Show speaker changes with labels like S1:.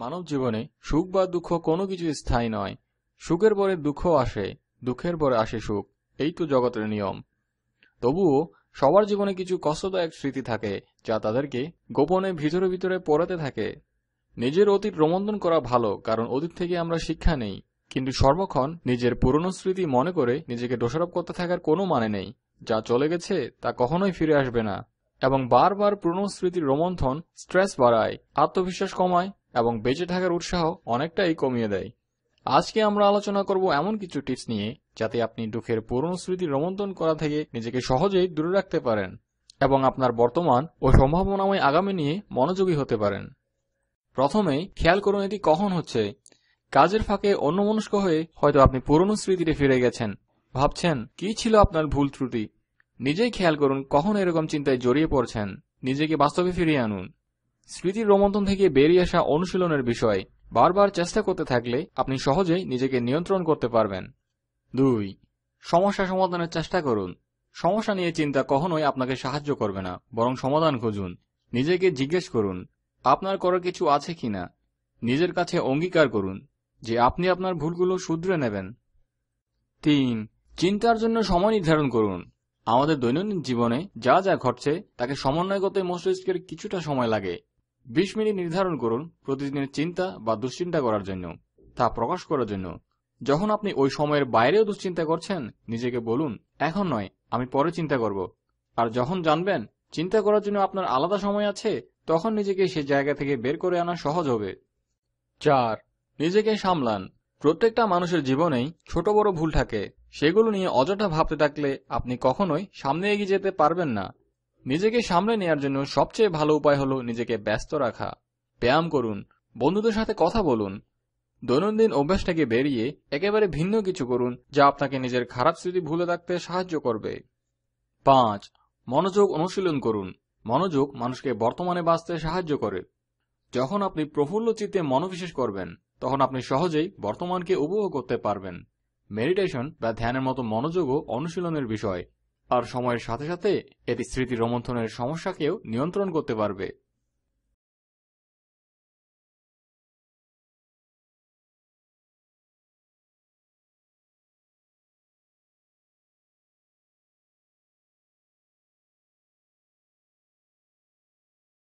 S1: মানব জীবনে সুখ বা দুঃখ কোনো কিছু স্থায়ী নয়। সুখের পরে দুঃখ আসে, দুঃখের পরে আসে সুখ। এই তো জগতের নিয়ম। তবুও সবার জীবনে কিছু কষ্টদায়ক স্মৃতি থাকে, যা তাদেরকে গোপনে ভিতরে ভিতরে পড়াতে থাকে। নিজের অতীত রোমন্থন করা ভালো, কারণ অতীত থেকে আমরা শিক্ষা নেই। কিন্তু সর্বক্ষণ নিজের পুরনো স্মৃতি মনে করে নিজেকে দোষারোপ করতে থাকার কোনো মানে নেই। যা চলে গেছে, তা কখনোই ফিরে আসবে না। এবং বারবার পুরনো স্মৃতির রোমন্থন স্ট্রেস বাড়ায়, আত্মবিশ্বাস কমায় এবং বেঁচে থাকার উৎসাহ অনেকটাই কমিয়ে দেয়। আজকে আমরা আলোচনা করব এমন কিছু টিপস নিয়ে, যাতে আপনি দুঃখের পুরনো স্মৃতি রোমন্থন করা থেকে নিজেকে সহজেই দূরে রাখতে পারেন এবং আপনার বর্তমান ও সম্ভাবনাময় আগামী নিয়ে মনোযোগী হতে পারেন। প্রথমে, খেয়াল করুন এটি কখন হচ্ছে। কাজের ফাঁকে অন্যমনস্ক হয়ে হয়তো আপনি পুরনো স্মৃতিতে ফিরে গেছেন। ভাবছেন, কি ছিল আপনার ভুল ত্রুটি? নিজেই খেয়াল করুন কখন এরকম চিন্তায় জড়িয়ে পড়ছেন। নিজেকে বাস্তবে ফিরিয়ে আনুন। স্মৃতির রোমন্থন থেকে বেরিয়ে আসা অনুশীলনের বিষয় বারবার চেষ্টা করতে থাকলে আপনি সহজেই নিজেকে নিয়ন্ত্রণ করতে পারবেন। দুই, সমস্যা সমাধানের চেষ্টা করুন। সমস্যা নিয়ে চিন্তা কখনোই আপনাকে সাহায্য করবে না, বরং সমাধান খুঁজুন। নিজেকে জিজ্ঞেস করুন, আপনার করার কিছু আছে কিনা নিজের কাছে অঙ্গীকার করুন, যে আপনি আপনার ভুলগুলো শুধরে নেবেন। তিন, চিন্তার জন্য সময় নির্ধারণ করুন। আমাদের দৈনন্দিন জীবনে যা যা ঘটছে, তাকে সমন্বয় করতে মস্তিষ্কের কিছুটা সময় লাগে। বিশ মিনিট নির্ধারণ করুন প্রতিদিনের চিন্তা বা দুশ্চিন্তা করার জন্য, তা প্রকাশ করার জন্য। যখন আপনি ওই সময়ের বাইরেও দুশ্চিন্তা করছেন, নিজেকে বলুন, এখন নয়, আমি পরে চিন্তা করব। আর যখন জানবেন, চিন্তা করার জন্য আপনার আলাদা সময় আছে, তখন নিজেকে সে জায়গা থেকে বের করে আনা সহজ হবে। চার, নিজেকে সামলান। প্রত্যেকটা মানুষের জীবনেই ছোট বড় ভুল থাকে। সেগুলো নিয়ে অযথা ভাবতে থাকলে আপনি কখনোই সামনে এগিয়ে যেতে পারবেন না। নিজেকে সামলে নেওয়ার জন্য সবচেয়ে ভালো উপায় হলো নিজেকে ব্যস্ত রাখা। ব্যায়াম করুন, বন্ধুদের সাথে কথা বলুন, দৈনন্দিন অভ্যাসটাকে বেরিয়ে একেবারে ভিন্ন কিছু করুন যা আপনাকে নিজের খারাপ স্মৃতি ভুলে রাখতে সাহায্য করবে। পাঁচ, মনোযোগ অনুশীলন করুন। মনোযোগ মানুষকে বর্তমানে বাঁচতে সাহায্য করে। যখন আপনি প্রফুল্ল চিত্তে মনোবিশেষ করবেন, তখন আপনি সহজেই বর্তমানকে উপভোগ করতে পারবেন। মেডিটেশন বা ধ্যানের মতো মনোযোগও অনুশীলনের বিষয় আর সময়ের সাথে সাথে এটি স্মৃতি রোমন্থনের সমস্যাকেও নিয়ন্ত্রণ করতে পারবে।